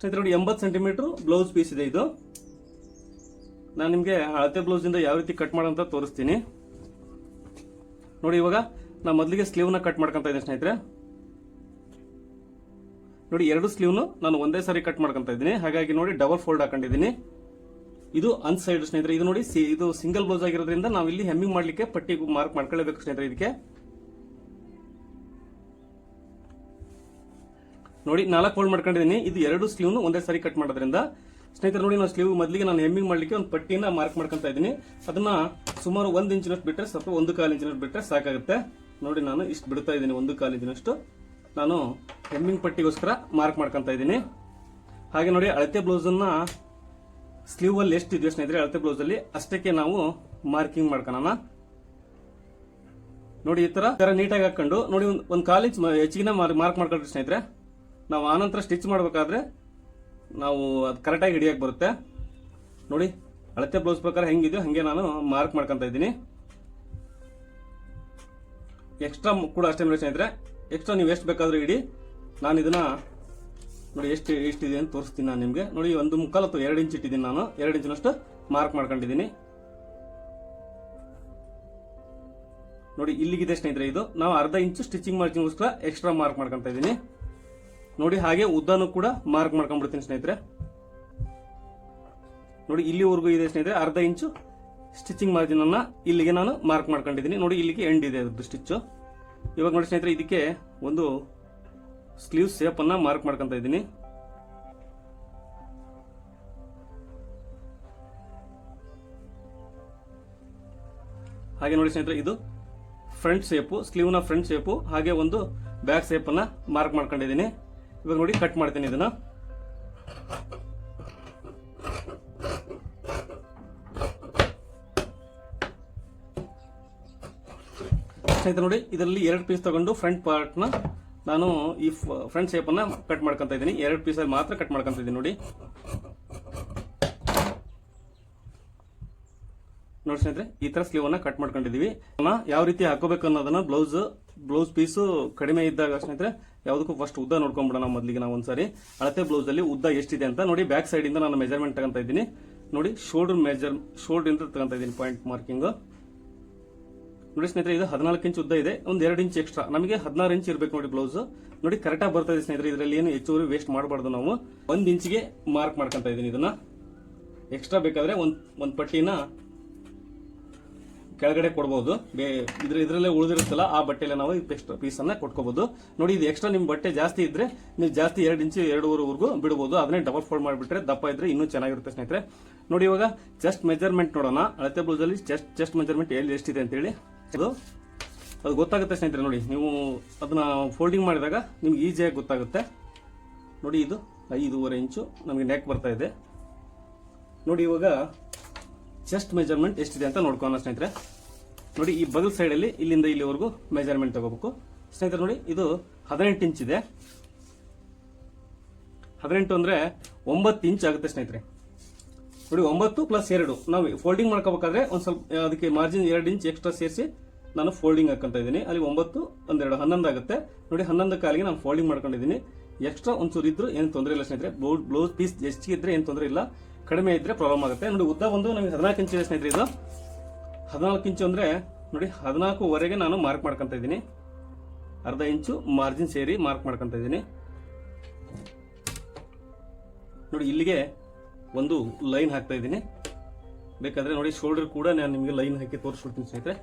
ಸ್ನೇಹಿತರೆ ನೋಡಿ, ಎಂಬತ್ತು ಸೆಂಟಿಮೀಟ್ರ್ ಬ್ಲೌಸ್ ಪೀಸ್ ಇದೆ ಇದು. ನಾನು ನಿಮಗೆ ಅಳತೆ ಬ್ಲೌಸಿಂದ ಯಾವ ರೀತಿ ಕಟ್ ಮಾಡೋಂತ ತೋರಿಸ್ತೀನಿ. ನೋಡಿ, ಇವಾಗ ನಾ ಮೊದಲಿಗೆ ಸ್ಲೀವ್ನ ಕಟ್ ಮಾಡ್ಕೊಂತ ಇದ್ದೀನಿ ಸ್ನೇಹಿತರೆ. ನೋಡಿ, ಎರಡು ಸ್ಲೀವ್ನು ನಾನು ಒಂದೇ ಸಾರಿ ಕಟ್ ಮಾಡ್ಕೊಂತ ಇದ್ದೀನಿ. ಹಾಗಾಗಿ ನೋಡಿ ಡಬಲ್ ಫೋಲ್ಡ್ ಹಾಕೊಂಡಿದ್ದೀನಿ. ಇದು ಅನ್ ಸೈಡ್ ಸ್ನೇಹಿತರೆ. ಇದು ನೋಡಿ ಇದು ಸಿಂಗಲ್ ಬ್ಲೌಸ್ ಆಗಿರೋದ್ರಿಂದ ನಾವು ಇಲ್ಲಿ ಹೆಮ್ಮಿಂಗ್ ಮಾಡಲಿಕ್ಕೆ ಪಟ್ಟಿ ಮಾರ್ಕ್ ಮಾಡ್ಕೊಳ್ಳೇಬೇಕು ಸ್ನೇಹಿತರೆ ಇದಕ್ಕೆ. ನೋಡಿ, ನಾಲ್ಕು ಫೋಲ್ಡ್ ಮಾಡ್ಕೊಂಡಿದ್ದೀನಿ. ಇದು ಎರಡು ಸ್ಲೀವ್ನು ಒಂದೇ ಸಾರಿ ಕಟ್ ಮಾಡೋದ್ರಿಂದ. ಸ್ನೇಹಿತರು, ನೋಡಿ, ನಾನು ಸ್ಲೀವ್ ಮೊದಲಿಗೆ ನಾನು ಹೆಮ್ಮಿಂಗ್ ಮಾಡಲಿಕ್ಕೆ ಒಂದು ಪಟ್ಟಿಯನ್ನು ಮಾರ್ಕ್ ಮಾಡ್ಕೊಂತ ಇದ್ದೀನಿ. ಅದನ್ನ ಸುಮಾರು ಒಂದು ಇಂಚಿನಷ್ಟು ಬಿಟ್ಟರೆ ಸ್ವಲ್ಪ ಒಂದು ಕಾಲು ಇಂಚಿನಷ್ಟು ಬಿಟ್ಟರೆ ಸಾಕಾಗುತ್ತೆ. ನೋಡಿ, ನಾನು ಇಷ್ಟು ಬಿಡ್ತಾ ಇದ್ದೀನಿ, ಒಂದು ಕಾಲು ಇಂಚಿನಷ್ಟು. ನಾನು ಹೆಮ್ಮಿಂಗ್ ಪಟ್ಟಿಗೋಸ್ಕರ ಮಾರ್ಕ್ ಮಾಡ್ಕೊಂತ ಇದ್ದೀನಿ. ಹಾಗೆ ನೋಡಿ, ಅಳತೆ ಬ್ಲೌಸನ್ನು ಸ್ಲೀವಲ್ಲಿ ಎಷ್ಟು ಇದೆಯೋ ಸ್ನೇಹಿತರೆ, ಅಳತೆ ಬ್ಲೌಸಲ್ಲಿ ಅಷ್ಟಕ್ಕೆ ನಾವು ಮಾರ್ಕಿಂಗ್ ಮಾಡ್ಕೊಳ್ಳೋಣ ನೋಡಿ, ಈ ತರ ಥರ ನೀಟಾಗಿ ಹಾಕೊಂಡು ನೋಡಿ, ಒಂದು ಒಂದು ಕಾಲು ಇಂಚ್ ಮ- ಹೆಚ್ಚಿಗೆ ಮಾರ್ಕ್ ಮಾಡ್ಕೊಳ್ರಿ ಸ್ನೇಹಿತರೆ. ನಾವು ಆನಂತರ ಸ್ಟಿಚ್ ಮಾಡಬೇಕಾದ್ರೆ ನಾವು ಅದು ಕರೆಕ್ಟಾಗಿ ಹಿಡಿಯೋಕೆ ಬರುತ್ತೆ. ನೋಡಿ, ಅಳತೆ ಬ್ಲೌಸ್ ಪ್ರಕಾರ ಹೆಂಗಿದೆಯೋ ಹಾಗೆ ನಾನು ಮಾರ್ಕ್ ಮಾಡ್ಕೊಂತ ಇದ್ದೀನಿ. ಎಕ್ಸ್ಟ್ರಾ ಕೂಡ ಅಷ್ಟೇ ಮೇಲೆ ಸ್ನೇಹಿತರೆ ಎಕ್ಸ್ಟ್ರಾ ನೀವು ಎಷ್ಟು ಬೇಕಾದರೂ ಇಡಿ ನಾನು ಇದನ್ನ, ನೋಡಿ, ಎಷ್ಟು ಎಷ್ಟಿದೆ ಅಂತ ತೋರಿಸ್ತೀನಿ ನಾನು ನಿಮಗೆ. ನೋಡಿ, ಒಂದು ಮುಕ್ಕಾಲು ಅಥವಾ ಎರಡು ಇಂಚ್ ಇಟ್ಟಿದ್ದೀನಿ ನಾನು. ಎರಡು ಇಂಚಿನಷ್ಟು ಮಾರ್ಕ್ ಮಾಡ್ಕೊಂಡಿದ್ದೀನಿ. ನೋಡಿ, ಇಲ್ಲಿಗಿದೆ ಸ್ನೇಹಿತರೆ ಇದು. ನಾವು ಅರ್ಧ ಇಂಚು ಸ್ಟಿಚಿಂಗ್ ಮಾರ್ಜಿನ್ಗೋಸ್ಕರ ಎಕ್ಸ್ಟ್ರಾ ಮಾರ್ಕ್ ಮಾಡ್ಕೊಂತ ಇದ್ದೀನಿ. ನೋಡಿ ಹಾಗೆ ಉದ್ದನೂ ಕೂಡ ಮಾರ್ಕ್ ಮಾಡ್ಕೊಂಡ್ಬಿಡ್ತೀನಿ ಸ್ನೇಹಿತರೆ. ನೋಡಿ ಇಲ್ಲಿವರೆಗೂ ಇದೆ ಸ್ನೇಹಿತರೆ, ಅರ್ಧ ಇಂಚು ಸ್ಟಿಚಿಂಗ್ ಮಾರ್ಜಿನ್ ಅನ್ನ ಇಲ್ಲಿಗೆ ನಾನು ಮಾರ್ಕ್ ಮಾಡ್ಕೊಂಡಿದ್ದೀನಿ. ನೋಡಿ ಇಲ್ಲಿಗೆ ಎಂಡ್ ಇದೆ ಅದ್ರದ್ದು ಸ್ಟಿಚ್ಚು ಇವಾಗ ನೋಡಿ ಸ್ನೇಹಿತರೆ, ಇದಕ್ಕೆ ಒಂದು ಸ್ಲೀವ್ ಸೇಪ್ ಅನ್ನ ಮಾರ್ಕ್ ಮಾಡ್ಕೊಂತ ಇದ್ದೀನಿ. ಹಾಗೆ ನೋಡಿ ಸ್ನೇಹಿತರೆ, ಇದು ಫ್ರಂಟ್ ಶೇಪು ಸ್ಲೀವ್ನ ಫ್ರಂಟ್ ಶೇಪು ಹಾಗೆ ಒಂದು ಬ್ಯಾಕ್ ಶೇಪ್ ಅನ್ನ ಮಾರ್ಕ್ ಮಾಡ್ಕೊಂಡಿದ್ದೀನಿ. ಇವಾಗ ನೋಡಿ ಕಟ್ ಮಾಡ್ತೀನಿ ಇದನ್ನ. ಸ್ನೇಹಿತರೆ ನೋಡಿ, ಇದರಲ್ಲಿ ಎರಡು ಪೀಸ್ ತಗೊಂಡು ಫ್ರಂಟ್ ಪಾರ್ಟ್ನ ನಾನು ಈ ಫ್ರಂಟ್ ಶೇಪನ್ನು ಕಟ್ ಮಾಡ್ಕೊಂತ ಇದ್ದೀನಿ. ಎರಡು ಪೀಸಲ್ಲಿ ಮಾತ್ರ ಕಟ್ ಮಾಡ್ಕೊಂತ ಇದ್ದೀನಿ ನೋಡಿ. ನೋಡಿ ಸ್ನೇಹಿತರೆ, ಈ ತರ ಸ್ಲೀವನ್ನು ಕಟ್ ಮಾಡ್ಕೊಂಡಿದೀವಿ ಅದನ್ನ ಯಾವ ರೀತಿ ಹಾಕೋಬೇಕು ಅನ್ನೋದನ್ನ ಬ್ಲೌಸ್ ಬ್ಲೌಸ್ ಪೀಸು ಕಡಿಮೆ ಇದ್ದಾಗ ಸ್ನೇಹಿತರೆ, ಯಾವುದಕ್ಕೂ ಫಸ್ಟ್ ಉದ್ದ ನೋಡ್ಕೊಂಡ್ಬಿಡೋಣ ಮೊದಲಿಗೆ ನಾವು ಒಂದ್ಸರಿ. ಅಳತೆ ಬ್ಲೌಸ್ ಅಲ್ಲಿ ಉದ್ದ ಎಷ್ಟಿದೆ ಅಂತ ನೋಡಿ ಬ್ಯಾಕ್ ಸೈಡ್ ಇಂದ ನಾನು ಮೆಜರ್ಮೆಂಟ್ ತಗೊಂತ ಇದ್ದೀನಿ. ನೋಡಿ ಶೋಲ್ಡರ್ ಮೆಜರ್ ಶೋಲ್ಡರ್ ಇಂದ ತಗೊಂತ ಇದ್ದೀನಿ ಪಾಯಿಂಟ್ ಮಾರ್ಕಿಂಗ್ ನೋಡಿ ಸ್ನೇಹಿತರೆ, ಇದು ಹದಿನಾಲ್ಕು ಇಂಚ್ ಉದ್ದ ಇದೆ, ಒಂದು ಎರಡು ಇಂಚ್ ಎಕ್ಸ್ಟ್ರಾ ನಮಗೆ ಹದಿನಾರು ಇಂಚ್ ಇರಬೇಕು ನೋಡಿ ಬ್ಲೌಸ್ ನೋಡಿ ಕರೆಕ್ಟಾಗಿ ಬರ್ತಾ ಸ್ನೇಹಿತರೆ, ಇದರಲ್ಲಿ ಏನು ಹೆಚ್ಚುವರಿ ವೇಸ್ಟ್ ಮಾಡಬಾರ್ದು ನಾವು. ಒಂದು ಇಂಚಿಗೆ ಮಾರ್ಕ್ ಮಾಡ್ಕೊಂತ ಇದ್ದೀನಿ ಇದನ್ನ. ಎಕ್ಸ್ಟ್ರಾ ಬೇಕಾದ್ರೆ ಒಂದು ಒಂದು ಪಟ್ಟಿನ ಕೆಳಗಡೆ ಕೊಡ್ಬೋದು. ಬೇ, ಇದ್ರ, ಇದರಲ್ಲೇ ಉಳಿದಿರುತ್ತಲ್ಲ, ಆ ಬಟ್ಟೆಲ್ಲ ನಾವು ಎಕ್ಸ್ಟ್ರಾ ಪೀಸ್ ಅನ್ನ ಕೊಟ್ಕೋಬಹುದು ನೋಡಿ, ಇದು ಎಕ್ಸ್ಟ್ರಾ ನಿಮ್ ಬಟ್ಟೆ ಜಾಸ್ತಿ ಇದ್ರೆ, ನೀವು ಜಾಸ್ತಿ ಎರಡು ಇಂಚು, ಎರಡೂವರೆವರೆಗೂ ಬಿಡಬಹುದು ಅದನ್ನೇ ಡಬಲ್ ಫೋಲ್ಡ್ ಮಾಡಿಬಿಟ್ರೆ ದಪ್ಪ ಇದ್ರೆ ಇನ್ನೂ ಚೆನ್ನಾಗಿರುತ್ತೆ ಸ್ನೇಹಿತರೆ. ನೋಡಿ, ಇವಾಗ ಚೆಸ್ಟ್ ಮೆಜರ್ಮೆಂಟ್ ನೋಡೋಣ. ಅಳತೆ ಬ್ಲೌಸ್ ಅಲ್ಲಿ ಚೆಸ್ಟ್ ಚೆಸ್ಟ್ ಮೆಜರ್ಮೆಂಟ್ ಎಲ್ಲಿ ಎಷ್ಟಿದೆ ಅಂತೇಳಿ. ಅದು ಅದು ಗೊತ್ತಾಗುತ್ತೆ ಸ್ನೇಹಿತರೆ, ನೋಡಿ. ನೀವು ಅದನ್ನ ಫೋಲ್ಡಿಂಗ್ ಮಾಡಿದಾಗ ನಿಮ್ಗೆ ಈಸಿಯಾಗಿ ಗೊತ್ತಾಗುತ್ತೆ. ನೋಡಿ, ಇದು ಐದೂವರೆ ಇಂಚು ನಮಗೆ ನೆಕ್ ಬರ್ತಾ ಇದೆ. ನೋಡಿ, ಇವಾಗ ಚೆಸ್ಟ್ ಮೆಜರ್ಮೆಂಟ್ ಎಷ್ಟಿದೆ ಅಂತ ನೋಡ್ಕೊಳ್ಳೋಣ ಸ್ನೇಹಿತರೆ. ನೋಡಿ, ಈ ಬಗಲ್ ಸೈಡಲ್ಲಿ ಇಲ್ಲಿಂದ ಇಲ್ಲಿವರೆಗೂ ಮೆಜರ್ಮೆಂಟ್ ತಗೋಬೇಕು. ಸ್ನೇಹಿತರೆ, ನೋಡಿ, ಇದು ಹದಿನೆಂಟು ಇಂಚ್ ಇದೆ. ಹದಿನೆಂಟು ಅಂದ್ರೆ ಒಂಬತ್ತು ಇಂಚ್ ಆಗುತ್ತೆ ಸ್ನೇಹಿತರೆ. ನೋಡಿ, ಒಂಬತ್ತು ಪ್ಲಸ್ ಎರಡು. ನಾವು ಫೋಲ್ಡಿಂಗ್ ಮಾಡ್ಕೋಬೇಕಾದ್ರೆ ಒಂದು ಸ್ವಲ್ಪ, ಅದಕ್ಕೆ ಮಾರ್ಜಿನ್ ಎರಡು ಇಂಚ್ ಎಕ್ಸ್ಟ್ರಾ ಸೇರಿಸಿ ನಾನು ಫೋಲ್ಡಿಂಗ್ ಹಾಕೊಂತ ಇದ್ದೀನಿ. ಅಲ್ಲಿ ಒಂಬತ್ತು, ಒಂದೆರಡು, ಹನ್ನೊಂದು ಆಗುತ್ತೆ. ನೋಡಿ, ಹನ್ನೊಂದು ಕಾಲಿಗೆ ನಾನು ಫೋಲ್ಡಿಂಗ್ ಮಾಡ್ಕೊಂಡಿದ್ದೀನಿ. ಎಕ್ಸ್ಟ್ರಾ ಒಂಚೂರು ಇದ್ರು ಏನು ತೊಂದರೆ ಇಲ್ಲ ಸ್ನೇಹಿತರೆ. ಬ್ಲೌಸ್ ಪೀಸ್ ಹೆಚ್ಚಿಗೆ ಇದ್ದರೆ ಏನು ತೊಂದರೆ ಇಲ್ಲ. ಕಡಿಮೆ ಇದ್ರೆ ಪ್ರಾಬ್ಲಮ್ ಆಗುತ್ತೆ. ನೋಡಿ, ಉದ್ದ ಒಂದು ನಮಗೆ ಹದಿನಾಲ್ಕು ಇಂಚು ಸ್ನೇಹಿತರೆ ಇದು. ಹದಿನಾಲ್ಕು ಇಂಚು ಅಂದ್ರೆ, ನೋಡಿ, ಹದಿನಾಲ್ಕುವರೆಗೆ ನಾನು ಮಾರ್ಕ್ ಮಾಡ್ಕೊಂತ ಇದ್ದೀನಿ. ಅರ್ಧ ಇಂಚು ಮಾರ್ಜಿನ್ ಸೇರಿ ಮಾರ್ಕ್ ಮಾಡ್ಕೊಂತ ಇದ್ದೀನಿ. ನೋಡಿ, ಇಲ್ಲಿಗೆ ಒಂದು ಲೈನ್ ಹಾಕ್ತಾ ಇದ್ದೀನಿ. ಬೇಕಾದ್ರೆ ನೋಡಿ ಶೋಲ್ಡರ್ ಕೂಡ ನಾನು ನಿಮಗೆ ಲೈನ್ ಹಾಕಿ ತೋರಿಸ್ಬಿಡ್ತೀನಿ ಸ್ನೇಹಿತರೆ.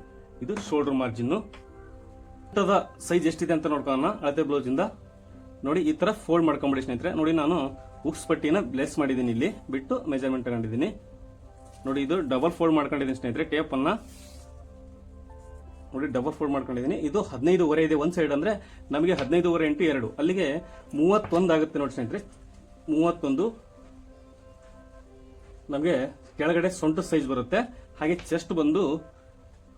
ಇದು ಶೋಲ್ಡರ್ ಮಾರ್ಜಿನ್ ಊಟದ ಸೈಜ್ ಎಷ್ಟಿದೆ ಅಂತ ನೋಡ್ಕೊಳ್ಳೋಣ, ಅಳತೆ ಬ್ಲೌಸ್ ಇಂದ. ನೋಡಿ, ಈ ತರ ಫೋಲ್ಡ್ ಮಾಡ್ಕೊಂಬಿಡಿ ಸ್ನೇಹಿತರೆ. ನೋಡಿ, ನಾನು ಉಕ್ಸ್ ಪಟ್ಟಿನ ಬ್ಲೆಸ್ ಮಾಡಿದ್ದೀನಿ ಇಲ್ಲಿ. ಬಿಟ್ಟು ಮೆಜರ್ಮೆಂಟ್ ತಗೊಂಡಿದ್ದೀನಿ. ನೋಡಿ, ಇದು ಡಬಲ್ ಫೋಲ್ಡ್ ಮಾಡ್ಕೊಂಡಿದ್ದೀನಿ ಸ್ನೇಹಿತರೆ ಟೇಪ್ ಅನ್ನ. ನೋಡಿ ಡಬಲ್ ಫೋಲ್ಡ್ ಮಾಡ್ಕೊಂಡಿದ್ದೀನಿ. ಇದು ಹದಿನೈದುವರೆ ಇದೆ, ಒಂದ್ ಸೈಡ್ ಅಂದ್ರೆ ನಮಗೆ ಹದಿನೈದುವರೆ ಇಂಟು ಎರಡು. ಅಲ್ಲಿಗೆ ಮೂವತ್ತೊಂದು ಆಗುತ್ತೆ ನೋಡಿ ಸ್ನೇಹಿತರೆ. ಮೂವತ್ತೊಂದು. ನಮಗೆ ಕೆಳಗಡೆ ಸೊಂಟ ಸೈಜ್ ಬರುತ್ತೆ. ಹಾಗೆ ಚೆಸ್ಟ್ ಬಂದು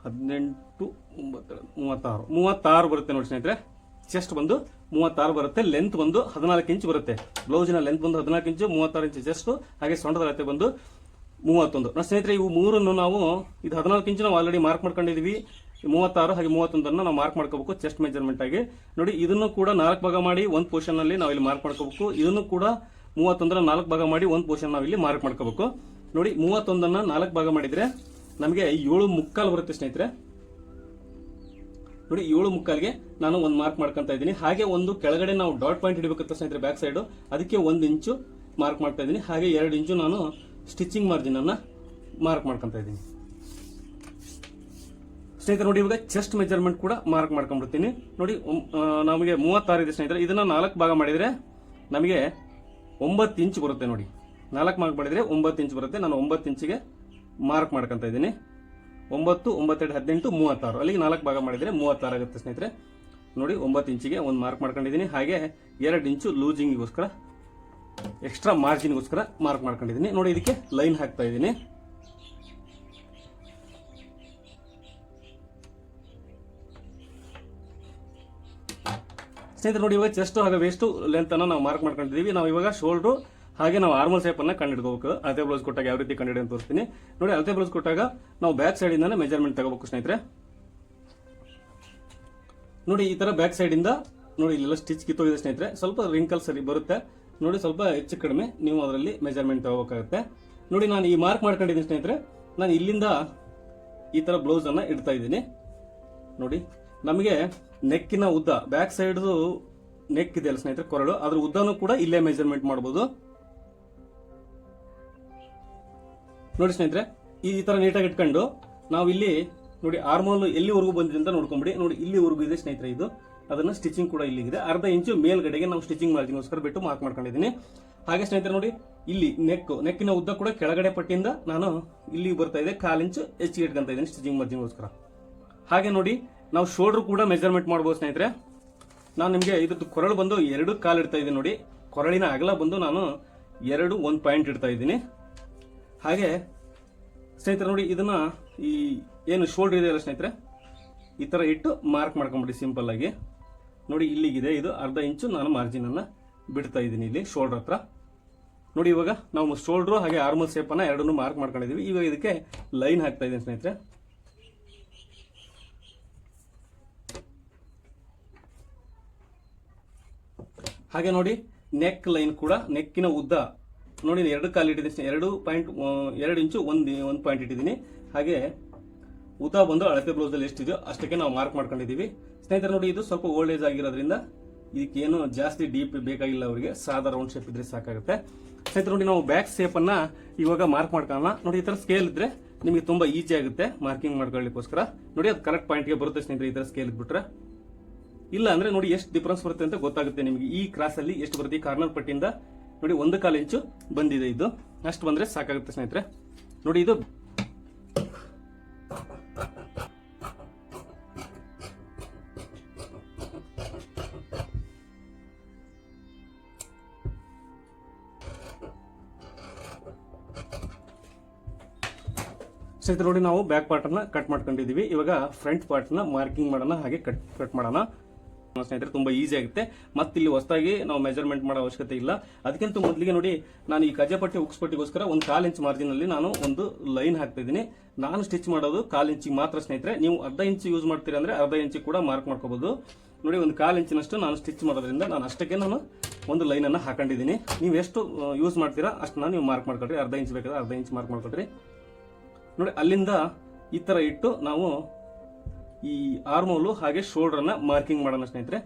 ಹದಿನೆಂಟು ಒಂಬತ್ತೆರಡು ಮೂವತ್ತಾರು. ಮೂವತ್ತಾರು ಬರುತ್ತೆ ನೋಡಿ ಸ್ನೇಹಿತರೆ. ಚೆಸ್ಟ್ ಬಂದು ಮೂವತ್ತಾರು ಬರುತ್ತೆ ಲೆಂತ್ ಬಂದು ಹದಿನಾಲ್ಕು ಇಂಚ್ ಬರುತ್ತೆ. ಬ್ಲೌಸಿನ ಲೆಂತ್ ಬಂದು ಹದಿನಾಲ್ಕು ಇಂಚು ಮೂವತ್ತಾರು ಇಂಚು ಚೆಸ್ಟ್ ಹಾಗೆ ಸೊಂಡದ ಅಳತೆ ಬಂದು ಮೂವತ್ತೊಂದು. ನಮ್ಮ ಸ್ನೇಹಿತರೆ, ಇವು ಮೂರನ್ನು ನಾವು ಇದು ಹದಿನಾಲ್ಕು ಇಂಚು ನಾವು ಆಲ್ರೆಡಿ ಮಾರ್ಕ್ ಮಾಡ್ಕೊಂಡಿದ್ದೀವಿ ಮೂವತ್ತಾರು ಹಾಗೆ ಮೂವತ್ತೊಂದನ್ನು ನಾವು ಮಾರ್ಕ್ ಮಾಡ್ಕೋಬೇಕು ಚೆಸ್ಟ್ ಮೆಜರ್ಮೆಂಟ್ ಆಗಿ. ನೋಡಿ, ಇದನ್ನು ಕೂಡ ನಾಲ್ಕು ಭಾಗ ಮಾಡಿ ಒಂದು ಪೋರ್ಷನ್ನಲ್ಲಿ ನಾವು ಇಲ್ಲಿ ಮಾರ್ಕ್ ಮಾಡ್ಕೋಬೇಕು. ಇದನ್ನು ಕೂಡ ಮೂವತ್ತೊಂದರ ನಾಲ್ಕು ಭಾಗ ಮಾಡಿ ಒಂದು ಪೋರ್ಷನ್ ನಾವು ಇಲ್ಲಿ ಮಾರ್ಕ್ ಮಾಡ್ಕೋಬೇಕು. ನೋಡಿ, ಮೂವತ್ತೊಂದನ್ನು ನಾಲ್ಕು ಭಾಗ ಮಾಡಿದರೆ ನಮಗೆ ಏಳು ಮುಕ್ಕಾಲು ಬರುತ್ತೆ ಸ್ನೇಹಿತರೆ. ನೋಡಿ, ಏಳು ಮುಕ್ಕಾಲ್ಗೆ ನಾನು ಒಂದು ಮಾರ್ಕ್ ಮಾಡ್ಕೊಂತ ಇದ್ದೀನಿ. ಹಾಗೆ ಒಂದು ಕೆಳಗಡೆ ನಾವು ಡಾಟ್ ಪಾಯಿಂಟ್ ಹಿಡಬೇಕಂತ ಸ್ನೇಹಿತರೆ ಬ್ಯಾಕ್ ಸೈಡು ಅದಕ್ಕೆ ಒಂದು ಇಂಚು ಮಾರ್ಕ್ ಮಾಡ್ತಾ ಇದ್ದೀನಿ. ಹಾಗೆ ಎರಡು ಇಂಚು ನಾನು ಸ್ಟಿಚಿಂಗ್ ಮಾರ್ಜಿನ್ ಅನ್ನ ಮಾರ್ಕ್ ಮಾಡ್ಕೊಂತ ಇದ್ದೀನಿ. ಸ್ನೇಹಿತರೆ, ನೋಡಿ, ಇವಾಗ ಚೆಸ್ಟ್ ಮೆಜರ್ಮೆಂಟ್ ಕೂಡ ಮಾರ್ಕ್ ಮಾಡ್ಕೊಂಡ್ಬಿಡ್ತೀನಿ. ನೋಡಿ ನಮಗೆ ಮೂವತ್ತಾರು ಇದೆ ಸ್ನೇಹಿತರೆ. ಇದನ್ನ ನಾಲ್ಕು ಭಾಗ ಮಾಡಿದ್ರೆ ನಮಗೆ ಒಂಬತ್ತು ಇಂಚ್ ಬರುತ್ತೆ ನೋಡಿ. ನಾಲ್ಕು ಮಾರ್ಕ್ ಮಾಡಿದ್ರೆ ಒಂಬತ್ತು ಇಂಚ್ ಬರುತ್ತೆ. ನಾನು ಒಂಬತ್ತು ಇಂಚಿಗೆ ಮಾರ್ಕ್ ಮಾಡ್ಕೊಂತ ಇದ್ದೀನಿ. ಒಂಬತ್ತು, ಒಂಬತ್ತೆರಡು, ಹದಿನೆಂಟು, ಮೂವತ್ತಾರು. ಅಲ್ಲಿಗೆ ನಾಲ್ಕು ಭಾಗ ಮಾಡಿದರೆ ಮೂವತ್ತಾರು ಆಗುತ್ತೆ ಸ್ನೇಹಿತರೆ. ನೋಡಿ, ಒಂಬತ್ತು ಇಂಚಿಗೆ ಒಂದು ಮಾರ್ಕ್ ಮಾಡ್ಕೊಂಡಿದ್ದೀನಿ. ಹಾಗೆ ಎರಡು ಇಂಚು ಲೂಸಿಂಗಿಗೋಸ್ಕರ ಎಕ್ಸ್ಟ್ರಾ ಮಾರ್ಜಿನ್ಗೋಸ್ಕರ ಮಾರ್ಕ್ ಮಾಡ್ಕೊಂಡಿದ್ದೀನಿ. ನೋಡಿ, ಇದಕ್ಕೆ ಲೈನ್ ಹಾಕ್ತಾ ಇದ್ದೀನಿ. ಸ್ನೇಹಿತರೆ, ನೋಡಿ, ಇವಾಗ ಚೆಸ್ಟು ಹಾಗೆ ವೇಸ್ಟು ಲೆಂತನ್ನು ನಾವು ಮಾರ್ಕ್ ಮಾಡ್ಕೊಂಡಿದ್ದೀವಿ. ನಾವು ಇವಾಗ ಶೋಲ್ಡ್ರು ಹಾಗೆ ನಾವು ಆರ್ಮಲ್ ಶೇಪ್ ಅನ್ನ ಕಂಡಿಡ್ಕೋಬೇಕು. ಅಳತೆ ಬ್ಲೌಸ್ ಕೊಟ್ಟಾಗ ಯಾವ ರೀತಿ ಕಂಡಿಡಿ ಅಂತ ತೋರಿಸ್ತೀನಿ. ನೋಡಿ, ಅಳತೆ ಬ್ಲೌಸ್ ಕೊಟ್ಟಾಗ ನಾವು ಬ್ಯಾಕ್ ಸೈಡ್ ಇಂದ ಮೆಜರ್ಮೆಂಟ್ ತಗೋಬೇಕು ಸ್ನೇಹಿತರೆ. ನೋಡಿ, ಈ ತರ ಬ್ಯಾಕ್ ಸೈಡ್ ಇಂದ ನೋಡಿ, ಇಲ್ಲೆಲ್ಲ ಸ್ಟಿಚ್ ಕಿತ್ತೋಗಿದೆ ಸ್ನೇಹಿತರೆ. ಸ್ವಲ್ಪ ರಿಂಕಲ್ ಸರಿ ಬರುತ್ತೆ. ನೋಡಿ, ಸ್ವಲ್ಪ ಹೆಚ್ಚು ಕಡಿಮೆ ನೀವು ಅದರಲ್ಲಿ ಮೆಜರ್ಮೆಂಟ್ ತಗೋಬೇಕಾಗುತ್ತೆ. ನೋಡಿ, ನಾನು ಈ ಮಾರ್ಕ್ ಮಾಡ್ಕೊಂಡಿದ್ದೀನಿ ಸ್ನೇಹಿತರೆ. ನಾನು ಇಲ್ಲಿಂದ ಈ ತರ ಬ್ಲೌಸ್ ಅನ್ನ ಇಡ್ತಾ ಇದ್ದೀನಿ. ನೋಡಿ, ನಮಗೆ ನೆಕ್ಕಿನ ಉದ್ದ ಬ್ಯಾಕ್ ಸೈಡ್ ನೆಕ್ ಇದೆಯಲ್ಲ ಸ್ನೇಹಿತರೆ, ಕೊರಳು. ಅದ್ರ ಉದ್ದನೂ ಕೂಡ ಇಲ್ಲೇ ಮೆಜರ್ಮೆಂಟ್ ಮಾಡಬಹುದು ನೋಡಿ ಸ್ನೇಹಿತರೆ, ಈ ಥರ ನೀಟಾಗಿ ಇಟ್ಕೊಂಡು ನಾವು ಇಲ್ಲಿ ನೋಡಿ ಆರ್ಮೋಲ್ ಎಲ್ಲಿವರೆಗೂ ಬಂದಿದೆ ಅಂತ ನೋಡ್ಕೊಂಬಿಡಿ. ನೋಡಿ ಇಲ್ಲಿವರೆಗೂ ಇದೆ ಸ್ನೇಹಿತರೆ ಇದು. ಅದನ್ನ ಸ್ಟಿಚಿಂಗ್ ಕೂಡ ಇಲ್ಲಿಗಿದೆ ಅರ್ಧ ಇಂಚು ಮೇಲ್ಗಡೆಗೆ ನಾವು ಸ್ಟಿಚಿಂಗ್ ಮಾರ್ಜಿನ್ಗೋಸ್ಕರ ಬಿಟ್ಟು ಮಾರ್ಕ್ ಮಾಡ್ಕೊಂಡಿದ್ದೀನಿ. ಹಾಗೆ ಸ್ನೇಹಿತರೆ ನೋಡಿ, ಇಲ್ಲಿ ನೆಕ್ ನೆಕ್ಕಿನ ಉದ್ದ ಕೂಡ ಕೆಳಗಡೆ ಪಟ್ಟಿಯಿಂದ ನಾನು ಇಲ್ಲಿ ಬರ್ತಾ ಇದೆ. ಕಾಲ್ ಇಂಚು ಹೆಚ್ಚಿಗೆ ಇಟ್ಕೊಂತ ಇದ್ದೀನಿ ಸ್ಟಿಚಿಂಗ್ ಮಾರ್ಜಿನ್ಗೋಸ್ಕರ ಹಾಗೆ ನೋಡಿ, ನಾವು ಶೋಲ್ಡರ್ ಕೂಡ ಮೆಜರ್ಮೆಂಟ್ ಮಾಡ್ಬೋದು ಸ್ನೇಹಿತರೆ. ನಾನು ನಿಮಗೆ ಇದ್ರದ್ದು ಕೊರಳು ಬಂದು ಎರಡು ಕಾಲು ಇಡ್ತಾ ಇದ್ದೀನಿ ನೋಡಿ. ಕೊರಳಿನ ಅಗಲ ಬಂದು ನಾನು ಎರಡು, ಒಂದು ಪಾಯಿಂಟ್ ಇಡ್ತಾ ಇದ್ದೀನಿ. ಹಾಗೆ ಸ್ನೇಹಿತರೆ ನೋಡಿ ಇದನ್ನ ಈ ಏನು ಶೋಲ್ಡರ್ ಇದೆಯಲ್ಲ ಸ್ನೇಹಿತರೆ? ಈ ತರ ಇಟ್ಟು ಮಾರ್ಕ್ ಮಾಡ್ಕೊಂಬಿಡಿ ಸಿಂಪಲ್ ಆಗಿ. ನೋಡಿ ಇಲ್ಲಿಗಿದೆ, ಇದು ಅರ್ಧ ಇಂಚು ನಾನು ಮಾರ್ಜಿನ್ ಅನ್ನ ಬಿಡ್ತಾ ಇದ್ದೀನಿ ಇಲ್ಲಿ ಶೋಲ್ಡರ್ ಹತ್ರ. ನೋಡಿ ಇವಾಗ ನಾವು ಶೋಲ್ಡ್ರು ಹಾಗೆ ಆರ್ಮಲ್ ಶೇಪ್ ಅನ್ನ ಎರಡನ್ನೂ ಮಾರ್ಕ್ ಮಾಡ್ಕೊಂಡಿದೀವಿ. ಇವಾಗ ಇದಕ್ಕೆ ಲೈನ್ ಹಾಕ್ತಾ ಇದ್ದೀನಿ ಸ್ನೇಹಿತರೆ. ಹಾಗೆ ನೋಡಿ ನೆಕ್ ಲೈನ್ ಕೂಡ ನೆಕ್ಕಿನ ಉದ್ದ ನೋಡಿ ಎರಡು ಕಾಲು ಇಟ್ಟಿದ್ದೀನಿ. ಎರಡು ಪಾಯಿಂಟ್ ಎರಡು ಇಂಚು ಒಂದು ಒಂದು ಪಾಯಿಂಟ್ ಇಟ್ಟಿದ್ದೀನಿ. ಹಾಗೆ ಉದ್ದ ಬಂದು ಅಳತೆ ಬ್ಲೌಸಲ್ಲಿ ಎಷ್ಟಿದೆಯೋ ಅಷ್ಟಕ್ಕೆ ನಾವು ಮಾರ್ಕ್ ಮಾಡ್ಕೊಂಡಿದ್ದೀವಿ. ಸ್ನೇಹಿತರೆ, ನೋಡಿ, ಇದು ಸ್ವಲ್ಪ ಓಲ್ಡ್ ಏಜ್ ಆಗಿರೋದ್ರಿಂದ ಇದಕ್ಕೇನು ಜಾಸ್ತಿ ಡೀಪ್ ಬೇಕಾಗಿಲ್ಲ ಅವರಿಗೆ. ಸಾದಾ ರೌಂಡ್ ಶೇಪ್ ಇದ್ರೆ ಸಾಕಾಗುತ್ತೆ. ಸ್ನೇಹಿತರೆ, ನೋಡಿ, ನಾವು ಬ್ಯಾಕ್ ಶೇಪನ್ನು ಇವಾಗ ಮಾರ್ಕ್ ಮಾಡ್ಕೊಳ್ಳೋಣ. ನೋಡಿ, ಈ ಥರ ಸ್ಕೇಲ್ ಇದ್ದರೆ ನಿಮಗೆ ತುಂಬ ಈಜಿ ಆಗುತ್ತೆ ಮಾರ್ಕಿಂಗ್ ಮಾಡ್ಕೊಳ್ಳಿಕ್ಕೋಸ್ಕರ. ನೋಡಿ, ಅದು ಕರೆಕ್ಟ್ ಪಾಯಿಂಟ್ಗೆ ಬರುತ್ತೆ ಸ್ನೇಹಿತರೆ, ಈ ಥರ ಸ್ಕೇಲ್ ಇದ್ಬಿಟ್ರೆ. ಇಲ್ಲ ಅಂದರೆ ನೋಡಿ, ಎಷ್ಟು ಡಿಫ್ರೆನ್ಸ್ ಬರುತ್ತೆ ಅಂತ ಗೊತ್ತಾಗುತ್ತೆ ನಿಮಗೆ. ಈ ಕ್ರಾಸಲ್ಲಿ ಎಷ್ಟು ಬರುತ್ತೆ? ಈ ಕಾರ್ನರ್ ಪಟ್ಟಿಯಿಂದ ನೋಡಿ, ಒಂದು ಕಾಲು ಇಂಚು ಬಂದಿದೆ ಇದು. ಅಷ್ಟು ಬಂದ್ರೆ ಸಾಕಾಗುತ್ತೆ ಸ್ನೇಹಿತರೆ. ನೋಡಿ ಇದು. ಸ್ನೇಹಿತರೆ, ನೋಡಿ ನಾವು ಬ್ಯಾಕ್ ಪಾರ್ಟ್ ಅನ್ನ ಕಟ್ ಮಾಡ್ಕೊಂಡಿದೀವಿ ಇವಾಗ ಫ್ರಂಟ್ ಪಾರ್ಟ್ನ ಮಾರ್ಕಿಂಗ್ ಮಾಡೋಣ, ಹಾಗೆ ಕಟ್ ಕಟ್ ಮಾಡೋಣ. ಸ್ನೇಹಿತರೆ, ತುಂಬಾ ಈಸಿ ಆಗುತ್ತೆ. ಮತ್ತೆ ಇಲ್ಲಿ ಹೊಸದಾಗಿ ನಾವು ಮೆಜರ್ಮೆಂಟ್ ಮಾಡೋ ಅವಶ್ಯಕತೆ ಇಲ್ಲ. ಅದಕ್ಕಿಂತ ಮೊದಲಿಗೆ ನೋಡಿ, ನಾನು ಈ ಕಜಪಟ್ಟಿ ಉಕ್ಸ್ಪಟ್ಟಿಗೋಸ್ಕರ ಒಂದು ಕಾಲ್ ಇಂಚ್ ಮಾರ್ಜಿನ್ ಅಲ್ಲಿ ನಾನು ಒಂದು ಲೈನ್ ಹಾಕ್ತಾ ಇದ್ದೀನಿ. ನಾನು ಸ್ಟಿಚ್ ಮಾಡೋದು ಕಾಲ್ ಇಂಚಿಗೆ ಮಾತ್ರ ಸ್ನೇಹಿತರೆ. ನೀವು ಅರ್ಧ ಇಂಚ್ ಯೂಸ್ ಮಾಡ್ತೀರಿ ಅಂದ್ರೆ ಅರ್ಧ ಇಂಚಿಗೆ ಕೂಡ ಮಾರ್ಕ್ ಮಾಡ್ಕೋಬಹುದು ನೋಡಿ, ಒಂದು ಕಾಲ್ ಇಂಚಿನಷ್ಟು ನಾನು ಸ್ಟಿಚ್ ಮಾಡೋದ್ರಿಂದ ನಾನು ಅಷ್ಟಕ್ಕೆ ನಾನು ಒಂದು ಲೈನ್ ಅನ್ನ ಹಾಕೊಂಡಿದ್ದೀನಿ. ನೀವು ಎಷ್ಟು ಯೂಸ್ ಮಾಡ್ತೀರಾ ನಾನು ನೀವು ಮಾರ್ಕ್ ಮಾಡ್ಕೊಳ್ರಿ. ಅರ್ಧ ಇಂಚ್ ಬೇಕಾದ್ರೆ ಅರ್ಧ ಇಂಚ್ ಮಾರ್ಕ್ ಮಾಡ್ಕೊಳ್ರಿ. ನೋಡಿ, ಅಲ್ಲಿಂದ ಈ ತರ ಇಟ್ಟು ನಾವು ಈ ಆರ್ಮೋಲು ಹಾಗೆ ಶೋಲ್ಡರ್ನ ಮಾರ್ಕಿಂಗ್ ಮಾಡೋಣ ಸ್ನೇಹಿತರೆ.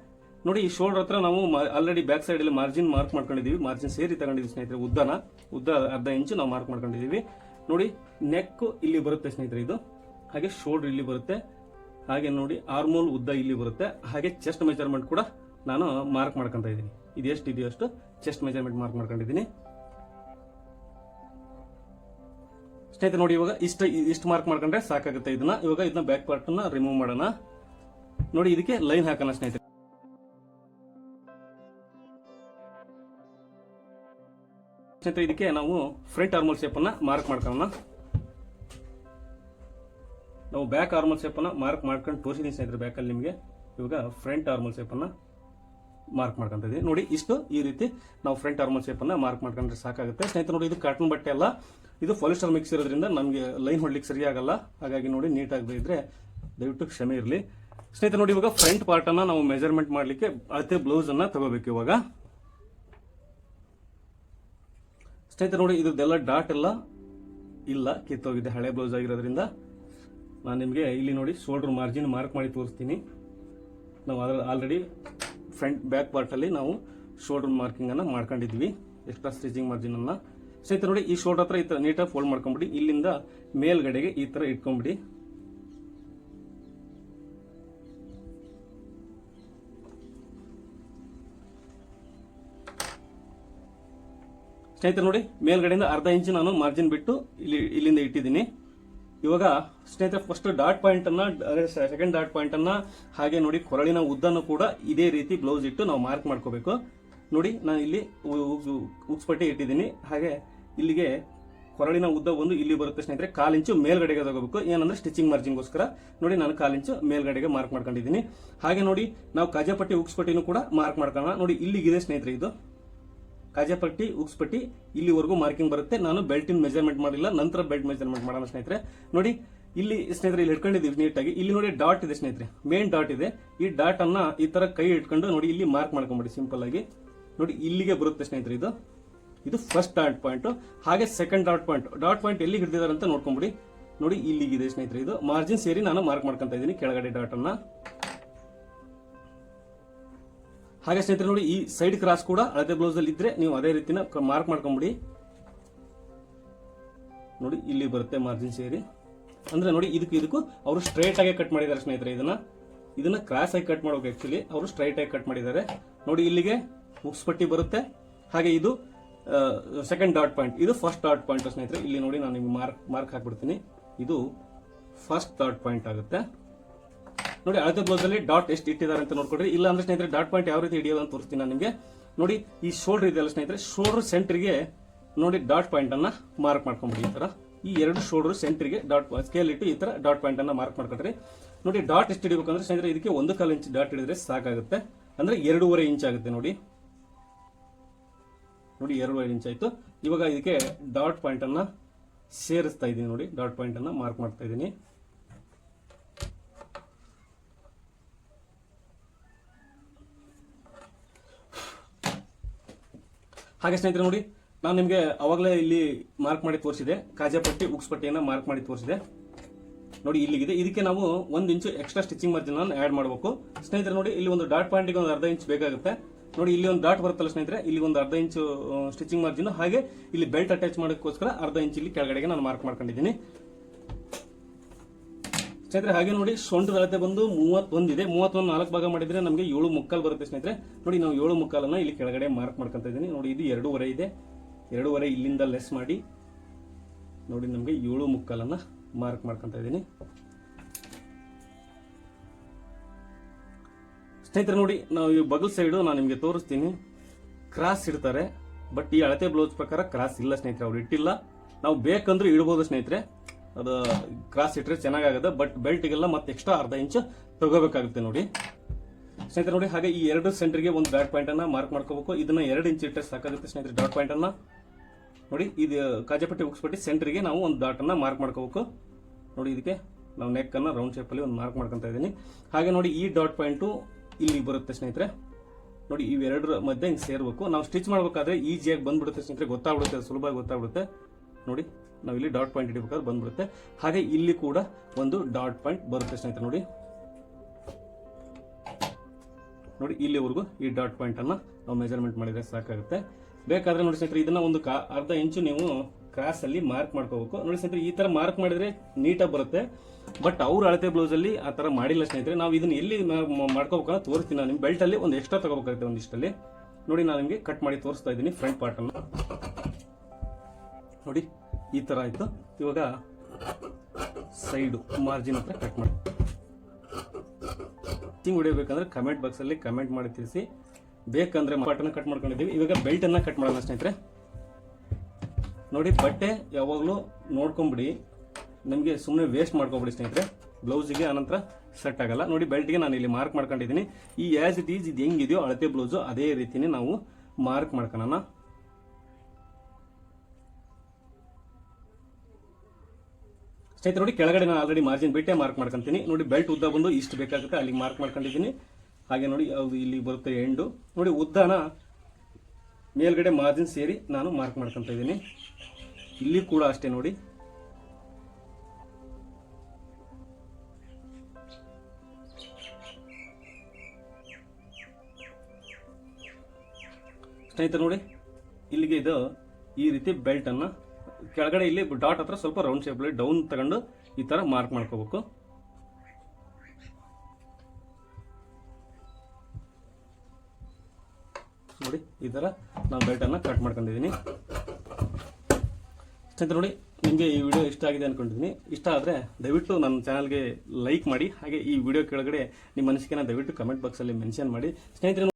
ನೋಡಿ, ಈ ಶೋಲ್ಡರ್ ಹತ್ರ ನಾವು ಆಲ್ರೆಡಿ ಬ್ಯಾಕ್ ಸೈಡ್ ಅಲ್ಲಿ ಮಾರ್ಜಿನ್ ಮಾರ್ಕ್ ಮಾಡ್ಕೊಂಡಿದೀವಿ. ಮಾರ್ಜಿನ್ ಸೇರಿ ತಗೊಂಡಿದ್ದೀವಿ ಸ್ನೇಹಿತರೆ, ಉದ್ದನ. ಉದ್ದ ಅರ್ಧ ಇಂಚು ನಾವು ಮಾರ್ಕ್ ಮಾಡ್ಕೊಂಡಿದೀವಿ. ನೋಡಿ ನೆಕ್ ಇಲ್ಲಿ ಬರುತ್ತೆ ಸ್ನೇಹಿತರೆ ಇದು. ಹಾಗೆ ಶೋಲ್ಡರ್ ಇಲ್ಲಿ ಬರುತ್ತೆ. ಹಾಗೆ ನೋಡಿ ಆರ್ಮೋಲ್ ಉದ್ದ ಇಲ್ಲಿ ಬರುತ್ತೆ. ಹಾಗೆ ಚೆಸ್ಟ್ ಮೆಜರ್ಮೆಂಟ್ ಕೂಡ ನಾನು ಮಾರ್ಕ್ ಮಾಡ್ಕೊಂತ ಇದ್ದೀನಿ. ಇದು ಎಷ್ಟು ಇದೆಯೋ ಅಷ್ಟು ಚೆಸ್ಟ್ ಮೆಜರ್ಮೆಂಟ್ ಮಾರ್ಕ್ ಮಾಡ್ಕೊಂಡಿದ್ದೀನಿ ಸ್ನೇಹಿತರೆ ನೋಡಿ ಇವಾಗ ಇಷ್ಟು ಇಷ್ಟು ಮಾರ್ಕ್ ಮಾಡ್ಕೊಂಡ್ರೆ ಸಾಕಾಗುತ್ತೆ ಇದನ್ನ. ಇವಾಗ ಇದನ್ನ ಬ್ಯಾಕ್ ಪಾರ್ಟ್ನ ರಿಮೂವ್ ಮಾಡೋಣ. ನೋಡಿ ಇದಕ್ಕೆ ಲೈನ್ ಹಾಕೋಣ ಸ್ನೇಹಿತರೆ. ಸ್ನೇಹಿತರೆ, ಇದಕ್ಕೆ ನಾವು ಫ್ರಂಟ್ ಆರ್ಮಲ್ ಶೇಪ್ ಅನ್ನ ಮಾರ್ಕ್ ಮಾಡ್ಕೊಳ್ಳೋಣ. ನಾವು ಬ್ಯಾಕ್ ಆರ್ಮಲ್ ಶೇಪ್ ಅನ್ನ ಮಾರ್ಕ್ ಮಾಡ್ಕೊಂಡು ತೋರಿಸಿದೀನಿ ಸ್ನೇಹಿತರೆ ಬ್ಯಾಕ್ ಅಲ್ಲಿ ನಿಮಗೆ. ಇವಾಗ ಫ್ರಂಟ್ ಆರ್ಮಲ್ ಶೇಪ್ ಅನ್ನ ಮಾರ್ಕ್ ಮಾಡ್ಕೊಂತ ಇದೀವಿ ನೋಡಿ ಇಷ್ಟು ಈ ರೀತಿ ನಾವು ಫ್ರಂಟ್ ಆರ್ಮಲ್ ಶೇಪ್ ಅನ್ನ ಮಾರ್ಕ್ ಮಾಡ್ಕೊಂಡ್ರೆ ಸಾಕಾಗುತ್ತೆ. ಸ್ನೇಹಿತರೆ, ನೋಡಿ ಇದು ಕಾಟನ್ ಬಟ್ಟೆ ಅಲ್ಲ. ಇದು ಪಾಲಿಸ್ಟರ್ ಮಿಕ್ಸ್ ಇರೋದ್ರಿಂದ ನಮಗೆ ಲೈನ್ ಹೊಡ್ಲಿಕ್ಕೆ ಸರಿಯಾಗಲ್ಲ ಹಾಗಾಗಿ ನೋಡಿ ನೀಟಾಗಿ ಇದ್ರೆ ದಯವಿಟ್ಟು ಕ್ಷಮೆ ಇರಲಿ. ಸ್ನೇಹಿತರೆ, ನೋಡಿ ಇವಾಗ ಫ್ರಂಟ್ ಪಾರ್ಟ್ ಅನ್ನ ನಾವು ಮೆಜರ್ಮೆಂಟ್ ಮಾಡಲಿಕ್ಕೆ ಅಳತೆ ಬ್ಲೌಸ್ ಅನ್ನ ತಗೋಬೇಕು ಇವಾಗ. ಸ್ನೇಹಿತರೆ, ನೋಡಿ ಇದ್ರದ್ದೆಲ್ಲ ಡಾಟ್ ಎಲ್ಲ ಇಲ್ಲ, ಕಿತ್ತೋಗಿದೆ, ಹಳೆ ಬ್ಲೌಸ್ ಆಗಿರೋದ್ರಿಂದ. ನಾನು ನಿಮಗೆ ಇಲ್ಲಿ ನೋಡಿ ಶೋಲ್ಡರ್ ಮಾರ್ಜಿನ್ ಮಾರ್ಕ್ ಮಾಡಿ ತೋರಿಸ್ತೀನಿ. ನಾವು ಅದರ ಆಲ್ರೆಡಿ ಫ್ರಂಟ್ ಬ್ಯಾಕ್ ಪಾರ್ಟಲ್ಲಿ ನಾವು ಶೋಲ್ಡರ್ ಮಾರ್ಕಿಂಗನ್ನು ಮಾಡ್ಕೊಂಡಿದ್ವಿ. ಎಕ್ಸ್ಟ್ರಾ ಸ್ಟಿಚಿಂಗ್ ಮಾರ್ಜಿನನ್ನು ಸ್ನೇಹಿತರೆ ನೋಡಿ, ಈ ಶೋಲ್ಡರ್ ಹತ್ರ ಈ ಥರ ನೀಟಾಗಿ ಫೋಲ್ಡ್ ಮಾಡ್ಕೊಂಬಿಡಿ. ಇಲ್ಲಿಂದ ಮೇಲ್ಗಡೆಗೆ ಈ ಥರ ಇಟ್ಕೊಂಬಿಡಿ. ಸ್ನೇಹಿತರೆ ನೋಡಿ, ಮೇಲ್ಗಡೆಯಿಂದ ಅರ್ಧ ಇಂಚು ನಾನು ಮಾರ್ಜಿನ್ ಬಿಟ್ಟು ಇಲ್ಲಿ, ಇಲ್ಲಿಂದ ಇಟ್ಟಿದ್ದೀನಿ. ಇವಾಗ ಸ್ನೇಹಿತರೆ ಫಸ್ಟ್ ಡಾಟ್ ಪಾಯಿಂಟ್ ಅನ್ನ ಸೆಕೆಂಡ್ ಡಾಟ್ ಪಾಯಿಂಟ್ ಅನ್ನ ಹಾಗೆ ನೋಡಿ, ಕೊರಳಿನ ಉದ್ದನ್ನು ಕೂಡ ಇದೇ ರೀತಿ ಬ್ಲೌಸ್ ಇಟ್ಟು ನಾವು ಮಾರ್ಕ್ ಮಾಡ್ಕೋಬೇಕು. ನೋಡಿ ನಾನು ಇಲ್ಲಿ ಉಕ್ಸ್ಪಟ್ಟಿ ಇಟ್ಟಿದ್ದೀನಿ. ಹಾಗೆ ಇಲ್ಲಿಗೆ ಕೊರಳಿನ ಉದ್ದ ಒಂದು ಇಲ್ಲಿ ಬರುತ್ತೆ ಸ್ನೇಹಿತರೆ. ಕಾಲಿಂಚು ಮೇಲ್ಗಡೆಗೆ ತಗೋಬೇಕು. ಏನಂದ್ರೆ ಸ್ಟಿಚಿಂಗ್ ಮಾರ್ಜಿನ್ಗೋಸ್ಕರ ನೋಡಿ ನಾನು ಕಾಲಿಂಚು ಮೇಲ್ಗಡೆಗೆ ಮಾರ್ಕ್ ಮಾಡ್ಕೊಂಡಿದ್ದೀನಿ. ಹಾಗೆ ನೋಡಿ ನಾವು ಕಾಜಾಪಟ್ಟಿ ಉಕ್ಸ್ಪಟ್ಟಿನೂ ಕೂಡ ಮಾರ್ಕ್ ಮಾಡ್ಕೊಳ್ಳೋಣ. ನೋಡಿ ಇಲ್ಲಿಗಿದೆ ಸ್ನೇಹಿತರೆ ಇದು. ಕಾಜಾಪಟ್ಟಿ ಉಕ್ಸ್ಪಟ್ಟಿ ಇಲ್ಲಿವರೆಗೂ ಮಾರ್ಕಿಂಗ್ ಬರುತ್ತೆ. ನಾನು ಬೆಲ್ಟಿನ ಮೆಜರ್ಮೆಂಟ್ ಮಾಡಿಲ್ಲ. ನಂತರ ಬೆಲ್ಟ್ ಮೆಜರ್ಮೆಂಟ್ ಮಾಡೋಣ ಸ್ನೇಹಿತರೆ. ನೋಡಿ ಇಲ್ಲಿ ಸ್ನೇಹಿತರೆ ಇಲ್ಲಿ ಇಟ್ಕೊಂಡಿದ್ದೀವಿ ನೀಟಾಗಿ. ಇಲ್ಲಿ ನೋಡಿ ಡಾಟ್ ಇದೆ ಸ್ನೇಹಿತರೆ. ಮೇನ್ ಡಾಟ್ ಇದೆ. ಈ ಡಾಟ್ ಅನ್ನ ಈ ತರ ಕೈ ಇಟ್ಕೊಂಡು ನೋಡಿ ಇಲ್ಲಿ ಮಾರ್ಕ್ ಮಾಡ್ಕೊಂಬಿಡಿ ಸಿಂಪಲ್ ಆಗಿ. ನೋಡಿ ಇಲ್ಲಿಗೆ ಬರುತ್ತೆ ಸ್ನೇಹಿತರೆ ಇದು. ಇದು ಫಸ್ಟ್ ಡಾಟ್ ಪಾಯಿಂಟ್ ಹಾಗೆ second dot point dot point ಎಲ್ಲಿ ಹಿಡಿದಿದ್ದಾರೆ ಅಂತ ನೋಡ್ಕೊಂಬಿಡಿ. ನೋಡಿ ಇಲ್ಲಿಗಿದೆ ಸ್ನೇಹಿತರೆ, ಇದು ಮಾರ್ಜಿನ್ ಸೇರಿ ನಾನು ಮಾರ್ಕ್ ಮಾಡ್ಕೊಂತ ಇದ್ದೀನಿ ಕೆಳಗಡೆ ಡಾಟ್ ಅನ್ನ. ಹಾಗೆ ಸ್ನೇಹಿತರೆ, ನೋಡಿ ಈ ಸೈಡ್ ಕ್ರಾಸ್ ಕೂಡ ಅಳತೆ ಬ್ಲೌಸ್ ಅಲ್ಲಿ ಇದ್ರೆ ನೀವು ಅದೇ ರೀತಿನ ಮಾರ್ಕ್ ಮಾಡ್ಕೊಂಬಿಡಿ. ನೋಡಿ ಇಲ್ಲಿ ಬರುತ್ತೆ ಮಾರ್ಜಿನ್ ಸೇರಿ. ಅಂದ್ರೆ ನೋಡಿ ಇದಕ್ಕೂ ಇದಕ್ಕೂ ಅವರು ಸ್ಟ್ರೈಟ್ ಆಗಿ ಕಟ್ ಮಾಡಿದ್ದಾರೆ ಸ್ನೇಹಿತರೆ ಇದನ್ನ. ಇದನ್ನ ಕ್ರಾಸ್ ಆಗಿ ಕಟ್ ಮಾಡಬೇಕು ಆಕ್ಚುಲಿ ಅವರು ಸ್ಟ್ರೈಟ್ ಆಗಿ ಕಟ್ ಮಾಡಿದ್ದಾರೆ. ನೋಡಿ ಇಲ್ಲಿಗೆ ಮುಕ್ಸ್ಪಟ್ಟಿ ಬರುತ್ತೆ. ಹಾಗೆ ಇದು ಸೆಕೆಂಡ್ ಡಾಟ್ ಪಾಯಿಂಟ್ ಇದು ಫಸ್ಟ್ ಡಾಟ್ ಪಾಯಿಂಟ್ ಸ್ನೇಹಿತರೆ, ಇಲ್ಲಿ ನೋಡಿ ನಾನು ನಿಮ್ಗೆ ಮಾರ್ಕ್ ಮಾರ್ಕ್ ಹಾಕ್ಬಿಡ್ತೀನಿ. ಇದು ಫಸ್ಟ್ ಡಾಟ್ ಪಾಯಿಂಟ್ ಆಗುತ್ತೆ. ನೋಡಿ, ಅಳತೆ ಬ್ಲೌಸ್ ಡಾಟ್ ಎಷ್ಟು ಇಟ್ಟಿದ್ದಾರೆ ಅಂತ ನೋಡ್ಕೊಡ್ರಿ ಇಲ್ಲ ಅಂದ್ರೆ ಸ್ನೇಹಿತರೆ ಡಾಟ್ ಪಾಯಿಂಟ್ ಯಾವ ರೀತಿ ಹಿಡಿಯೋದು ಅಂತ ತೋರಿಸ್ತೀನಿ ನಾನು ನಿಮಗೆ. ನೋಡಿ, ಈ ಶೋಲ್ಡರ್ ಇದೆಯಲ್ಲ ಸ್ನೇಹಿತರೆ ಶೋಲ್ಡರ್ ಸೆಂಟ್ರಿಗೆ ನೋಡಿ ಡಾಟ್ ಪಾಯಿಂಟ್ ಅನ್ನ ಮಾರ್ಕ್ ಮಾಡ್ಕೊಂಬಿಡಿ ಈ ತರ. ಈ ಎರಡು ಶೋಲ್ಡರ್ ಸೆಂಟ್ರಿಗೆ ಡಾಟ್ ಸ್ಕೇಲ್ ಇಟ್ಟು ಈ ತರ ಡಾಟ್ ಪಾಯಿಂಟ್ ಅನ್ನ ಮಾರ್ಕ್ ಮಾಡ್ಕೊಡ್ರಿ ನೋಡಿ ಡಾಟ್ ಎಷ್ಟು ಹಿಡಿಬೇಕಂದ್ರೆ ಸ್ನೇಹಿತರೆ, ಇದಕ್ಕೆ ಒಂದು ಕಾಲು ಇಂಚ್ ಡಾಟ್ ಹಿಡಿದ್ರೆ ಸಾಕಾಗುತ್ತೆ. ಅಂದ್ರೆ ಎರಡೂವರೆ ಇಂಚ್ ಆಗುತ್ತೆ ನೋಡಿ. ನೋಡಿ ಎರಡು ಐದು ಇಂಚ್ ಆಯ್ತು. ಇವಾಗ ಇದಕ್ಕೆ ಡಾಟ್ ಪಾಯಿಂಟ್ ಅನ್ನ ಸೇರಿಸ್ತಾ ಇದ್ದೀನಿ ನೋಡಿ. ಡಾಟ್ ಪಾಯಿಂಟ್ ಅನ್ನ ಮಾರ್ಕ್ ಮಾಡ್ತಾ ಇದ್ದೀನಿ. ಹಾಗೆ ಸ್ನೇಹಿತರೆ ನೋಡಿ, ನಾನು ನಿಮಗೆ ಅವಾಗಲೇ ಇಲ್ಲಿ ಮಾರ್ಕ್ ಮಾಡಿ ತೋರಿಸಿದೆ. ಕಾಜಾಪಟ್ಟಿ ಉಕ್ಸ್ ಪಟ್ಟಿಯನ್ನು ಮಾರ್ಕ್ ಮಾಡಿ ತೋರಿಸಿದೆ. ನೋಡಿ ಇಲ್ಲಿಗಿದೆ. ಇದಕ್ಕೆ ನಾವು ಒಂದು ಇಂಚು ಎಕ್ಸ್ಟ್ರಾ ಸ್ಟಿಚಿಂಗ್ ಮಾರ್ಜಿನ್ ಆ್ಯಡ್ ಮಾಡಬೇಕು. ಸ್ನೇಹಿತರೆ ನೋಡಿ, ಇಲ್ಲಿ ಒಂದು ಡಾಟ್ ಪಾಯಿಂಟ್ಗೆ ಒಂದು ಅರ್ಧ ಇಂಚ್ ಬೇಕಾಗುತ್ತೆ. ನೋಡಿ, ಇಲ್ಲಿ ಒಂದು ಡಾಟ್ ಬರುತ್ತಲ್ಲ ಸ್ನೇಹಿತರೆ, ಇಲ್ಲಿ ಒಂದು ಅರ್ಧ ಇಂಚು ಸ್ಟಿಚಿಂಗ್ ಮಾರ್ಜಿನ್, ಹಾಗೆ ಇಲ್ಲಿ ಬೆಲ್ಟ್ ಅಟ್ಯಾಚ್ ಮಾಡೋಕ್ಕೋಸ್ಕರ ಅರ್ಧ ಇಂಚು ಇಲ್ಲಿ ಕೆಳಗಡೆಗೆ ನಾನು ಮಾರ್ಕ್ ಮಾಡ್ಕೊಂಡಿದ್ದೀನಿ. ಸ್ನೇಹಿತರೆ, ಹಾಗೆ ನೋಡಿ ಸೊಂಟದ ಅಳತೆ ಬಂದು ಮೂವತ್ತೊಂದಿದೆ ಮೂವತ್ತೊಂದು ನಾಲ್ಕು ಭಾಗ ಮಾಡಿದ್ರೆ ನಮಗೆ ಏಳು ಮುಕ್ಕಾಲು ಬರುತ್ತೆ ಸ್ನೇಹಿತರೆ. ನೋಡಿ, ನಾವು ಏಳು ಮುಕ್ಕಾಲನ್ನ ಇಲ್ಲಿ ಕೆಳಗಡೆ ಮಾರ್ಕ್ ಮಾಡ್ಕೊಂತ ಇದ್ದೀನಿ. ನೋಡಿ, ಇದು ಎರಡೂವರೆ ಇದೆ. ಎರಡೂವರೆ ಇಲ್ಲಿಂದ ಲೆಸ್ ಮಾಡಿ. ನೋಡಿ, ನಮಗೆ ಏಳು ಮುಕ್ಕಾಲನ್ನ ಮಾರ್ಕ್ ಮಾಡ್ಕೊಂತ ಇದ್ದೀನಿ. ಸ್ನೇಹಿತರೆ ನೋಡಿ, ನಾವು ಈ ಬಗಲ್ ಸೈಡು ನಾನು ನಿಮಗೆ ತೋರಿಸ್ತೀನಿ. ಕ್ರಾಸ್ ಇಡ್ತಾರೆ. ಬಟ್ ಈ ಅಳತೆ ಬ್ಲೌಸ್ ಪ್ರಕಾರ ಕ್ರಾಸ್ ಇಲ್ಲ ಸ್ನೇಹಿತರೆ, ಅವ್ರು ಇಟ್ಟಿಲ್ಲ. ನಾವು ಬೇಕಂದ್ರೆ ಇಡ್ಬೋದು ಸ್ನೇಹಿತರೆ. ಅದು ಕ್ರಾಸ್ ಇಟ್ಟರೆ ಚೆನ್ನಾಗಾಗುತ್ತೆ ಬಟ್ ಬೆಲ್ಟ್ಗೆಲ್ಲ ಮತ್ತೆ ಎಕ್ಸ್ಟ್ರಾ ಅರ್ಧ ಇಂಚು ತಗೋಬೇಕಾಗುತ್ತೆ ನೋಡಿ. ಸ್ನೇಹಿತರೆ ನೋಡಿ, ಹಾಗೆ ಈ ಎರಡು ಸೆಂಟ್ರಿಗೆ ಒಂದು ಡಾಟ್ ಪಾಯಿಂಟ್ ಅನ್ನ ಮಾರ್ಕ್ ಮಾಡ್ಕೋಬೇಕು. ಇದನ್ನ ಎರಡು ಇಂಚ್ ಇಟ್ಟರೆ ಸಾಕಾಗುತ್ತೆ ಸ್ನೇಹಿತರೆ ಡಾಟ್ ಪಾಯಿಂಟ್ ಅನ್ನ. ನೋಡಿ, ಇದು ಕಾಜಾಪಟ್ಟಿ ಉಕ್ಸ್ಪಟ್ಟಿ ಸೆಂಟ್ರಿಗೆ ನಾವು ಒಂದು ಡಾಟ್ ಅನ್ನ ಮಾರ್ಕ್ ಮಾಡ್ಕೋಬೇಕು. ನೋಡಿ, ಇದಕ್ಕೆ ನಾವು ನೆಕ್ ಅನ್ನ ರೌಂಡ್ ಶೇಪಲ್ಲಿ ಒಂದು ಮಾರ್ಕ್ ಮಾಡ್ಕೊತಾ ಇದ್ದೀನಿ. ಹಾಗೆ ನೋಡಿ, ಈ ಡಾಟ್ ಪಾಯಿಂಟು ಇಲ್ಲಿ ಬರುತ್ತೆ ಸ್ನೇಹಿತರೆ. ನೋಡಿ, ಇವೆರಡರ ಮಧ್ಯೆ ಹಿಂಗೆ ಸೇರ್ಬೇಕು. ನಾವು ಸ್ಟಿಚ್ ಮಾಡ್ಬೇಕಾದ್ರೆ ಈಸಿಯಾಗಿ ಬಂದ್ಬಿಡುತ್ತೆ ಸ್ನೇಹಿತರೆ. ಗೊತ್ತಾಗ್ಬಿಡುತ್ತೆ ಸುಲಭವಾಗಿ ಗೊತ್ತಾಗ್ಬಿಡುತ್ತೆ. ನೋಡಿ, ನಾವು ಇಲ್ಲಿ ಡಾಟ್ ಪಾಯಿಂಟ್ ಇಡಬೇಕಾದ್ರೆ ಬಂದ್ಬಿಡುತ್ತೆ. ಹಾಗೆ ಇಲ್ಲಿ ಕೂಡ ಒಂದು ಡಾಟ್ ಪಾಯಿಂಟ್ ಬರುತ್ತೆ ಸ್ನೇಹಿತರೆ. ನೋಡಿ. ನೋಡಿ, ಇಲ್ಲಿವರೆಗೂ ಈ ಡಾಟ್ ಪಾಯಿಂಟನ್ನು ನಾವು ಮೆಜರ್ಮೆಂಟ್ ಮಾಡಿದರೆ ಸಾಕಾಗುತ್ತೆ. ಬೇಕಾದರೆ ನೋಡಿ ಸ್ನೇಹಿತರೆ, ಇದನ್ನು ಒಂದು ಕಾ ಅರ್ಧ ಇಂಚು ನೀವು ಕ್ರಾಸ್ ಅಲ್ಲಿ ಮಾರ್ಕ್ ಮಾಡ್ಕೋಬೇಕು. ನೋಡಿ ಸ್ನೇಹಿತರೆ ಈ ತರ ಮಾರ್ಕ್ ಮಾಡಿದ್ರೆ ನೀಟಾಗಿ ಬರುತ್ತೆ. ಬಟ್ ಅವ್ರ ಅಳತೆ ಬ್ಲೌಸ್ ಅಲ್ಲಿ ಆ ತರ ಮಾಡಿಲ್ಲ ಸ್ನೇಹಿತರೆ, ನಾವು ಇದನ್ನ ಎಲ್ಲಿ ಮಾಡ್ಕೋಬೇಕಂತ ತೋರಿಸ್ತೀನಿ ನಾನು ನಿಮ್ಮ ಬೆಲ್ಟ್ ಅಲ್ಲಿ ಒಂದು ಎಕ್ಸ್ಟ್ರಾ ತಗೋಬೇಕಾಗುತ್ತೆ ಒಂದಿಷ್ಟಲ್ಲಿ ನೋಡಿ ನಾನು ನಿಮಗೆ ಕಟ್ ಮಾಡಿ ತೋರಿಸ್ತಾ ಇದ್ದೀನಿ ಫ್ರಂಟ್ ಪಾರ್ಟ್ ಅನ್ನು. ನೋಡಿ, ಈ ತರ ಆಯ್ತು. ಇವಾಗ ಸೈಡು ಮಾರ್ಜಿನ್ ಹತ್ರ ಕಟ್ ಮಾಡಿ. ಹಿಂಗ್ ಹೊಡಿಬೇಕಂದ್ರೆ ಕಮೆಂಟ್ ಬಾಕ್ಸ್ ಅಲ್ಲಿ ಕಮೆಂಟ್ ಮಾಡಿ ತಿಳಿಸಿ. ಬೇಕಂದ್ರೆ ಪಾಟನ್ನ ಕಟ್ ಮಾಡ್ಕೊಂಡಿದ್ದೀವಿ. ಇವಾಗ ಬೆಲ್ಟ್ ಅನ್ನ ಕಟ್ ಮಾಡೋಣ ಸ್ನೇಹಿತರೆ. ನೋಡಿ, ಬಟ್ಟೆ ಯಾವಾಗಲೂ ನೋಡ್ಕೊಂಬಿಡಿ. ನಿಮಗೆ ಸುಮ್ಮನೆ ವೇಸ್ಟ್ ಮಾಡ್ಕೊಬಿಡಿ ಸ್ನೇಹಿತರೆ. ಬ್ಲೌಸಿಗೆ ಆನಂತರ ಸೆಟ್ ಆಗಲ್ಲ. ನೋಡಿ ಬೆಲ್ಟ್ಗೆ ನಾನು ಇಲ್ಲಿ ಮಾರ್ಕ್ ಮಾಡ್ಕೊಂಡಿದ್ದೀನಿ. ಈ ಆ್ಯಸ್ ಇಟ್ ಈಸ್ ಇದು ಹೆಂಗಿದೆಯೋ ಅಳತೆ ಬ್ಲೌಸು, ಅದೇ ರೀತಿನೇ ನಾವು ಮಾರ್ಕ್ ಮಾಡ್ಕೊಳ್ಳೋಣ ಸ್ನೇಹಿತರೆ, ನೋಡಿ, ಕೆಳಗಡೆ ನಾನು ಆಲ್ರೆಡಿ ಮಾರ್ಜಿನ್ ಬಿಟ್ಟೆ ಮಾರ್ಕ್ ಮಾಡ್ಕೊಂತೀನಿ. ನೋಡಿ ಬೆಲ್ಟ್ ಉದ್ದ ಬಂದು ಇಷ್ಟು ಬೇಕಾಗುತ್ತೆ, ಅಲ್ಲಿಗೆ ಮಾರ್ಕ್ ಮಾಡ್ಕೊಂಡಿದ್ದೀನಿ. ಹಾಗೆ ನೋಡಿ, ಅದು ಇಲ್ಲಿ ಬರುತ್ತೆ ಎಂಡು ನೋಡಿ, ಉದ್ದನ ಮೇಲ್ಗಡೆ ಮಾರ್ಜಿನ್ ಸೇರಿ ನಾನು ಮಾರ್ಕ್ ಮಾಡ್ಕೊಂತ ಇದ್ದೀನಿ. ಇಲ್ಲಿ ಕೂಡ ಅಷ್ಟೇ ನೋಡಿ. ಸ್ನೇಹಿತರೆ ನೋಡಿ, ಇಲ್ಲಿಗೆ ಇದು ಈ ರೀತಿ ಬೆಲ್ಟನ್ನು ಕೆಳಗಡೆ ಇಲ್ಲಿ ಡಾಟ್ ಹತ್ರ ಸ್ವಲ್ಪ ರೌಂಡ್ ಶೇಪ್ ಡೌನ್ ತಗೊಂಡು ಈ ತರ ಮಾರ್ಕ್ ಮಾಡ್ಕೋಬೇಕು. ನೋಡಿ, ಈ ತರ ನಾನು ಬೆಲ್ಟ್ ಅನ್ನ ಕಟ್ ಮಾಡ್ಕೊಂಡಿದ್ದೀನಿ ಸ್ನೇಹಿತರೆ ನೋಡಿ, ನಿಮಗೆ ಈ ವಿಡಿಯೋ ಇಷ್ಟ ಆಗಿದೆ ಅಂದ್ಕೊಂಡಿದ್ದೀನಿ ಇಷ್ಟ ಆದರೆ ದಯವಿಟ್ಟು ನನ್ನ ಚಾನಲ್ಗೆ ಲೈಕ್ ಮಾಡಿ, ಹಾಗೆ ಈ ವಿಡಿಯೋ ಕೆಳಗಡೆ ನಿಮ್ಮ ಮನಸ್ಸಿಗೆ ದಯವಿಟ್ಟು ಕಮೆಂಟ್ ಬಾಕ್ಸಲ್ಲಿ ಮೆನ್ಷನ್ ಮಾಡಿ. ಸ್ನೇಹಿತರೆ